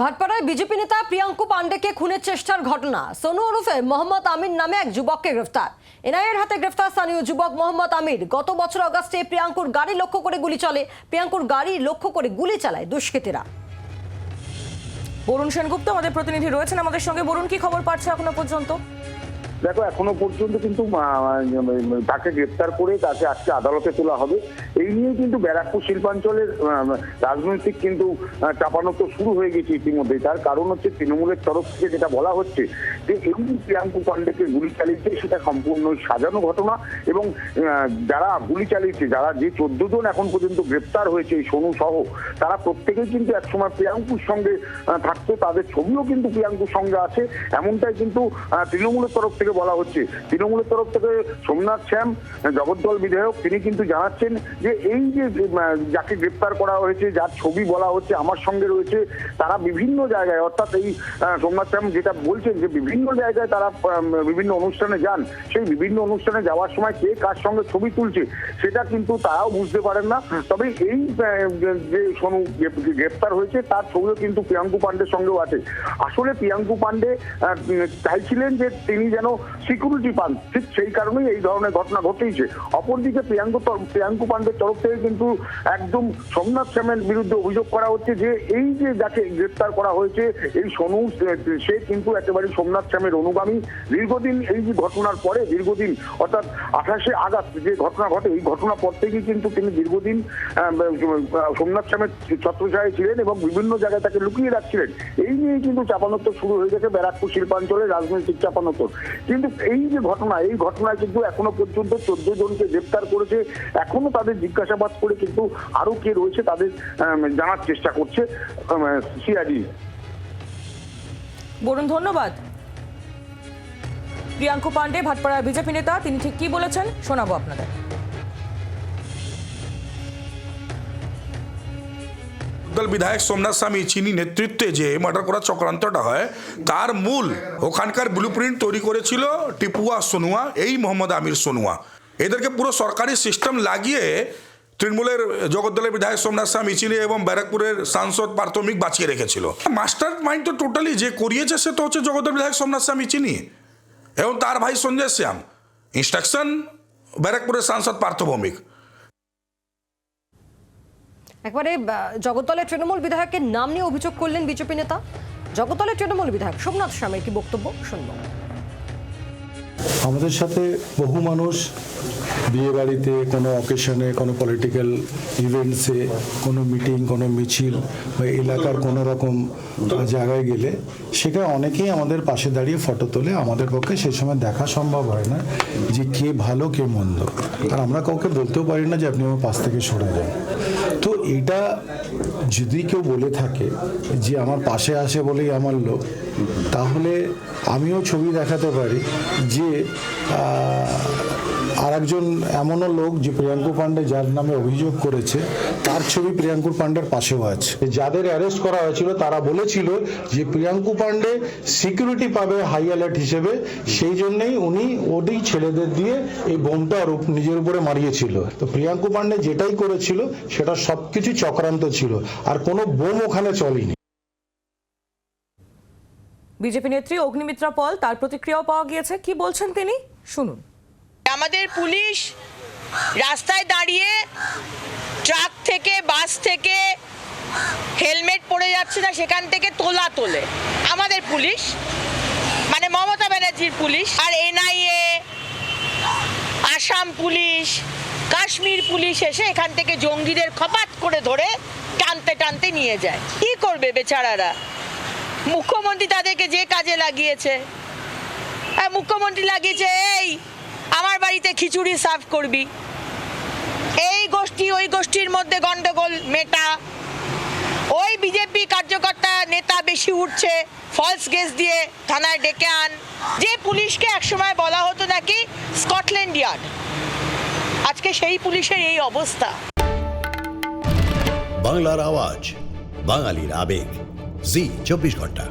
ভাটপাড়ায় BJP নেতা প্রিয়াঙ্কু পান্ডেকে খুনের চেষ্টার ঘটনা। সোনু ওরফে মোহাম্মদ আমির নামে এক যুবককে গ্রেফতার। এনআইএর হাতে গ্রেফতার স্থানীয় যুবক মোহাম্মদ আমির। গত বছর অগাস্টে প্রিয়াঙ্কুর গাড়ি লক্ষ্য করে গুলি চলে। প্রিয়াঙ্কুর গাড়ি লক্ষ্য করে গুলি চালায় দুষ্কৃতীরা। বরুণ সেনগুপ্ত, আমাদের প্রতিনিধি রয়েছেন আমাদের সঙ্গে। বরুণ, কি খবর পাচ্ছে এখনও পর্যন্ত? দেখো, এখনও পর্যন্ত কিন্তু তাকে গ্রেপ্তার করে তাকে আজকে আদালতে তোলা হবে। এই নিয়ে কিন্তু ব্যারাকপুর শিল্পাঞ্চলের রাজনৈতিক কিন্তু চাপানো তো শুরু হয়ে গেছে ইতিমধ্যেই। তার কারণ হচ্ছে তৃণমূলের তরফ থেকে যেটা বলা হচ্ছে যে, এই প্রিয়াঙ্কু পান্ডেকে গুলি চালিয়েছে, সেটা সম্পূর্ণ সাজানো ঘটনা এবং যারা গুলি চালিয়েছে, যারা যে চোদ্দ জন এখন পর্যন্ত গ্রেপ্তার হয়েছে, এই সোনু সহ, তারা প্রত্যেকেই কিন্তু একসময় প্রিয়াঙ্কুর সঙ্গে থাকতো। তাদের ছবিও কিন্তু প্রিয়াঙ্কুর সঙ্গে আছে। এমনটাই কিন্তু তৃণমূলের তরফ থেকে বলা হচ্ছে। তৃণমূলের তরফ থেকে সোমনাথ শ্যাম, জগদ্দল বিধায়ক, তিনি কিন্তু জানাচ্ছেন যে এই যে যাকে গ্রেপ্তার করা হয়েছে, যার ছবি বলা হচ্ছে, আমার সঙ্গে রয়েছে, তারা বিভিন্ন জায়গায়, অর্থাৎ এই সোমনাথ শ্যাম যেটা বলছেন যে বিভিন্ন জায়গায় তারা বিভিন্ন অনুষ্ঠানে যান। সেই বিভিন্ন অনুষ্ঠানে যাওয়ার সময় কে কার সঙ্গে ছবি তুলছে, সেটা কিন্তু তারাও বুঝতে পারেন না। তবে এই যে- সোনু গ্রেপ্তার হয়েছে, তার ছবিও কিন্তু প্রিয়াঙ্কু পান্ডের সঙ্গেও আছে। আসলে প্রিয়াঙ্কু পান্ডে চাইছিলেন যে তিনি যেন সিকিউরিটি পান। ঠিক সেই কারণেই এই ধরনের ঘটনা ঘটেছে অপরদিকে প্রিয়াঙ্কু প্রিয়াঙ্কু পান্ডের তরফ থেকে কিন্তু একদম সোমনাথ শ্যামের বিরুদ্ধে অভিযোগ করা হচ্ছে যে এই যে যাকে গ্রেপ্তার করা হয়েছে, এই সোনু সে- কিন্তু একেবারে সোমনাথ শ্যামের অনুগামী। দীর্ঘদিন এই যে ঘটনার পরে, দীর্ঘদিন, অর্থাৎ আঠাশে আগস্ট যে ঘটনা ঘটে, এই ঘটনা পর থেকেই কিন্তু তিনি দীর্ঘদিন সোমনাথ শ্যামের ছত্রছায় ছিলেন এবং বিভিন্ন জায়গায় তাকে লুকিয়ে রাখছিলেন। এই নিয়ে কিন্তু চাপানোত্তর শুরু হয়ে গেছে ব্যারাকপুর শিল্পাঞ্চলে রাজনৈতিক চাপানোত্তর কিন্তু এই যে ঘটনা, এই ঘটনায় কিন্তু এখনও পর্যন্ত চোদ্দ জনকে গ্রেপ্তার করেছে। এখনও তাদের জিজ্ঞাসাবাদ করে কিন্তু আরও কে রয়েছে তাদের জানার চেষ্টা করছে সিআইডি। বরুণ, ধন্যবাদ। প্রিয়াঙ্কু পান্ডে, ভাটপাড়ার বিজেপি নেতা, তিনি ঠিক কি বলেছেন? শোনাবো আপনাদের। দল বিধায়ক সোমনাথ স্বামী চিনি নেতৃত্বে যে মার্ডার করার চক্রান্তটা হয়, তার মূল ওখানকার ব্লু প্রিন্ট তৈরি করেছিল টিপুয়া সোনুয়া, এই মোহাম্মদ আমির সোনুয়া। এদেরকে পুরো সরকারি সিস্টেম লাগিয়ে তৃণমূলের জগদ্দলের বিধায়ক সোমনাথ স্বামী চিনি এবং ব্যারাকপুরের সাংসদ প্রাথমিক বাঁচিয়ে রেখেছিল। মাস্টার মাইন্ড তো টোটালি যে করিয়েছে, সে তো হচ্ছে জগদ্দল বিধায়ক সোমনাথ স্বামী চিনি এবং তার ভাই সঞ্জয় শ্যাম ইনস্ট্রাকশন ব্যারাকপুরের সাংসদ পার্থ ভৌমিক। একবারে আহ, জগদ্দলের তৃণমূল বিধায়কের নাম নিয়ে অভিযোগ করলেন বিজেপি নেতা। জগদ্দলের তৃণমূল বিধায়ক সোমনাথ স্বামীর কি বক্তব্য? শুনব। আমাদের সাথে বহু মানুষ বিয়ে বাড়িতে কোনো অকেশনে কোনো পলিটিক্যাল ইভেন্টসে কোনো মিটিং কোনো মিছিল বা এলাকার কোনো রকম জায়গায় গেলে সেখানে অনেকেই আমাদের পাশে দাঁড়িয়ে ফটো তোলে। আমাদের পক্ষে সেই সময় দেখা সম্ভব হয় না যে কে ভালো কে মন্দ। আর আমরা কাউকে বলতেও পারি না যে আপনি আমার পাশ থেকে সরে যান। তো এটা যদি কেউ বলে থাকে যে আমার পাশে আসে বলেই আমার লোক তাহলে আমিও ছবি দেখাতে পারি যে আর একজন এমনও লোক যে প্রিয়াঙ্কু পান্ডে যার নামে অভিযোগ করেছে, তার ছবি প্রিয়াঙ্কু পান্ডের পাশেও আছে। যাদের অ্যারেস্ট করা হয়েছিল, তারা বলেছিল যে প্রিয়াঙ্কু পান্ডে সিকিউরিটি পাবে হাই অ্যালার্ট হিসেবে, সেই জন্যই উনি ওই ছেলেদের দিয়ে এই বোমটা নিজের উপরে মারিয়েছিল। তো প্রিয়াঙ্কু পান্ডে যেটাই করেছিল, সেটা সবকিছু চক্রান্ত ছিল, আর কোনো বোম ওখানে চলেনি। বিজেপি নেত্রী অগ্নিমিত্রা পল তার প্রতিক্রিয়াও পাওয়া গিয়েছে। কি বলছেন তিনি? শুনুন। আমাদের পুলিশ রাস্তায় দাঁড়িয়ে ট্রাক থেকে, বাস থেকে হেলমেট পরে যাচ্ছে না, সেখান থেকে তোলা তোলে। আমাদের পুলিশ মানে মমতা ব্যানার্জির পুলিশ আর NIA, Assam police, Kashmir police এসে এখান থেকে জঙ্গিদের খপাত করে ধরে টানতে টানতে নিয়ে যায়। কি করবে বেচারারা? মুখ্যমন্ত্রী তাদেরকে যে কাজে লাগিয়েছে। আর মুখ্যমন্ত্রী লাগিয়েছে, এই, আমার বাড়িতে খিচুড়ি সার্ভ করবি। এই গোষ্ঠী, ওই গোষ্ঠীর মধ্যে গন্ডগোল মেটা। ওই বিজেপি কার্যকর্তা নেতা বেশি উঠছে ফলস কেস দিয়ে থানায় ডেকে আন। যে পুলিশকে একসময় বলা হতো নাকি স্কটল্যান্ড ইয়ার্ড আজকে সেই পুলিশের এই অবস্থা। বাংলার আওয়াজ, বাঙালির আবেগ। জি চব্বিশ ঘণ্টা।